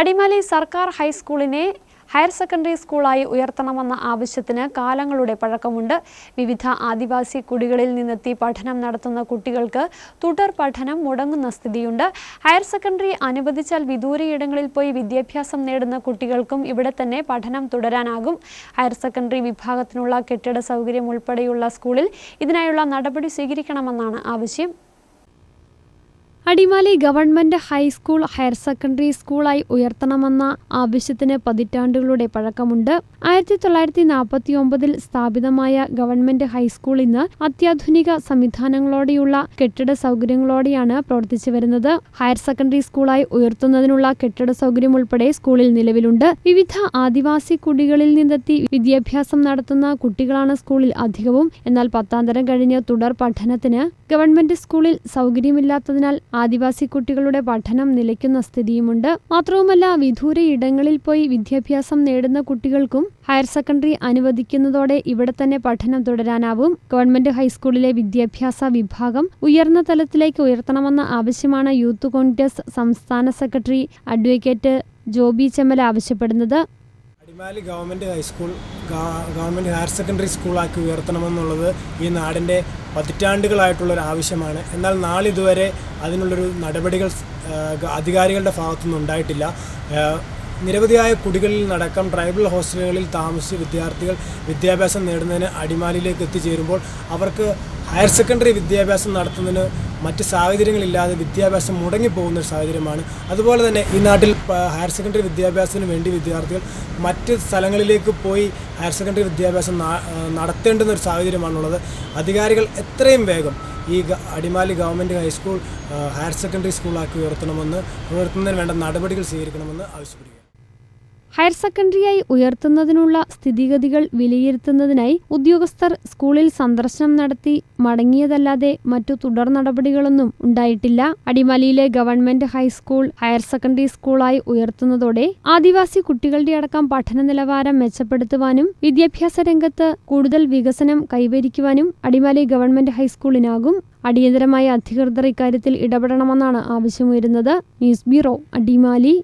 അടിമാലി സർക്കാർ ഹൈസ്കൂളിനെ higher secondary സ്കൂളായി ഉയർത്തണമെന്ന ആവശ്യത്തിന് കാലങ്ങളുടെ പഴക്കമുണ്ട്. വിവിധ ആദിവാസി കുടികളിൽ നിന്നെത്തി പഠനം നടത്തുന്ന കുട്ടികൾക്ക് തുടർ പഠനം മുടങ്ങുന്ന സ്ഥിതിയുണ്ട്. ഹയർ സെക്കൻഡറി അനുവദിച്ചാൽ വിദൂരയിടങ്ങളിൽ പോയി വിദ്യാഭ്യാസം നേടുന്ന കുട്ടികൾക്കും ഇവിടെ തന്നെ പഠനം തുടരാനാകും. ഹയർ സെക്കൻഡറി വിഭാഗത്തിനുള്ള കെട്ടിട സൗകര്യം ഉൾപ്പെടെയുള്ള സ്കൂളിൽ ഇതിനായുള്ള നടപടി സ്വീകരിക്കണമെന്നാണ് ആവശ്യം. Adimali government high school higher secondary സ്കൂളായി ഉയർത്തണമെന്ന ആവശ്യത്തിന് പതിറ്റാണ്ടുകളുടെ പഴക്കമുണ്ട്. ആയിരത്തി തൊള്ളായിരത്തി നാൽപ്പത്തി ഒമ്പതിൽ സ്ഥാപിതമായ ഗവൺമെന്റ് ഹൈസ്കൂൾ ഇന്ന് അത്യാധുനിക സംവിധാനങ്ങളോടെയുള്ള കെട്ടിട സൗകര്യങ്ങളോടെയാണ് പ്രവർത്തിച്ചു വരുന്നത് ഹയർ സെക്കൻഡറി സ്കൂളായി ഉയർത്തുന്നതിനുള്ള കെട്ടിട സൗകര്യം ഉൾപ്പെടെ സ്കൂളിൽ നിലവിലുണ്ട്. വിവിധ ആദിവാസി കുടികളിൽ നിന്നെത്തി വിദ്യാഭ്യാസം നടത്തുന്ന കുട്ടികളാണ് സ്കൂളിൽ അധികവും. എന്നാൽ പത്താം തരം കഴിഞ്ഞ് തുടർ പഠനത്തിന് ഗവൺമെന്റ് സ്കൂളിൽ സൗകര്യമില്ലാത്തതിനാൽ ആദിവാസി കുട്ടികളുടെ പഠനം നിലയ്ക്കുന്ന സ്ഥിതിയുമുണ്ട്. മാത്രവുമല്ല വിദൂര ഇടങ്ങളിൽ പോയി വിദ്യാഭ്യാസം നേടുന്ന കുട്ടികൾക്കും ഹയർ സെക്കൻഡറി അനുവദിക്കുന്നതോടെ ഇവിടെ തന്നെ പഠനം തുടരാനാവും. ഗവൺമെന്റ് ഹൈസ്കൂളിലെ വിദ്യാഭ്യാസ വിഭാഗം ഉയർന്ന തലത്തിലേക്ക് ഉയർത്തണമെന്ന ആവശ്യമാണ് യൂത്ത് കോൺഗ്രസ് സംസ്ഥാന സെക്രട്ടറി അഡ്വക്കേറ്റ് ജോബി ചെമ്മൽ ആവശ്യപ്പെടുന്നത്. Adimali government high school government higher secondary സ്കൂളാക്കി ഉയർത്തണമെന്നുള്ളത് ഈ നാടിന്റെ പതിറ്റാണ്ടുകളായിട്ടുള്ളൊരു ആവശ്യമാണ്. എന്നാൽ നാളിതുവരെ അതിനുള്ളൊരു നടപടികൾ അധികാരികളുടെ ഭാഗത്തുനിന്ന് ഉണ്ടായിട്ടില്ല. നിരവധിയായ കുടികളിൽ നടക്കം ട്രൈബൽ ഹോസ്റ്റലുകളിൽ താമസിച്ച് വിദ്യാർത്ഥികൾ വിദ്യാഭ്യാസം നേടുന്നതിന് അടിമാലിയിലേക്ക് എത്തിച്ചേരുമ്പോൾ അവർക്ക് ഹയർ സെക്കൻഡറി വിദ്യാഭ്യാസം നടത്തുന്നതിന് മറ്റ് സാഹചര്യങ്ങളില്ലാതെ വിദ്യാഭ്യാസം മുടങ്ങിപ്പോകുന്ന ഒരു സാഹചര്യമാണ്. അതുപോലെ തന്നെ ഈ നാട്ടിൽ ഹയർ സെക്കൻഡറി വിദ്യാഭ്യാസത്തിന് വേണ്ടി വിദ്യാർത്ഥികൾ മറ്റ് സ്ഥലങ്ങളിലേക്ക് പോയി ഹയർ സെക്കൻഡറി വിദ്യാഭ്യാസം നടത്തേണ്ടുന്ന ഒരു സാഹചര്യമാണുള്ളത്. അധികാരികൾ എത്രയും വേഗം ഈ Adimali government high school higher secondary സ്കൂളാക്കി ഉയർത്തണമെന്ന് ഉയർത്തുന്നതിന് വേണ്ട നടപടികൾ സ്വീകരിക്കണമെന്ന് ആവശ്യപ്പെടുക ഹയർ സെക്കൻഡറിയായി ഉയർത്തുന്നതിനുള്ള സ്ഥിതിഗതികൾ വിലയിരുത്തുന്നതിനായി ഉദ്യോഗസ്ഥർ സ്കൂളിൽ സന്ദർശനം നടത്തി മടങ്ങിയതല്ലാതെ മറ്റു തുടർ നടപടികളൊന്നും ഉണ്ടായിട്ടില്ല. അടിമാലിയിലെ government high school higher secondary സ്കൂളായി ഉയർത്തുന്നതോടെ ആദിവാസി കുട്ടികളുടെ അടക്കം പഠന നിലവാരം മെച്ചപ്പെടുത്തുവാനും വിദ്യാഭ്യാസ രംഗത്ത് കൂടുതൽ വികസനം കൈവരിക്കുവാനും അടിമാലി ഗവൺമെന്റ് ഹൈസ്കൂളിനാകും. അടിയന്തരമായി അധികൃതർ ഇക്കാര്യത്തിൽ ഇടപെടണമെന്നാണ് ആവശ്യമുയരുന്നത്. News bureau Adimali.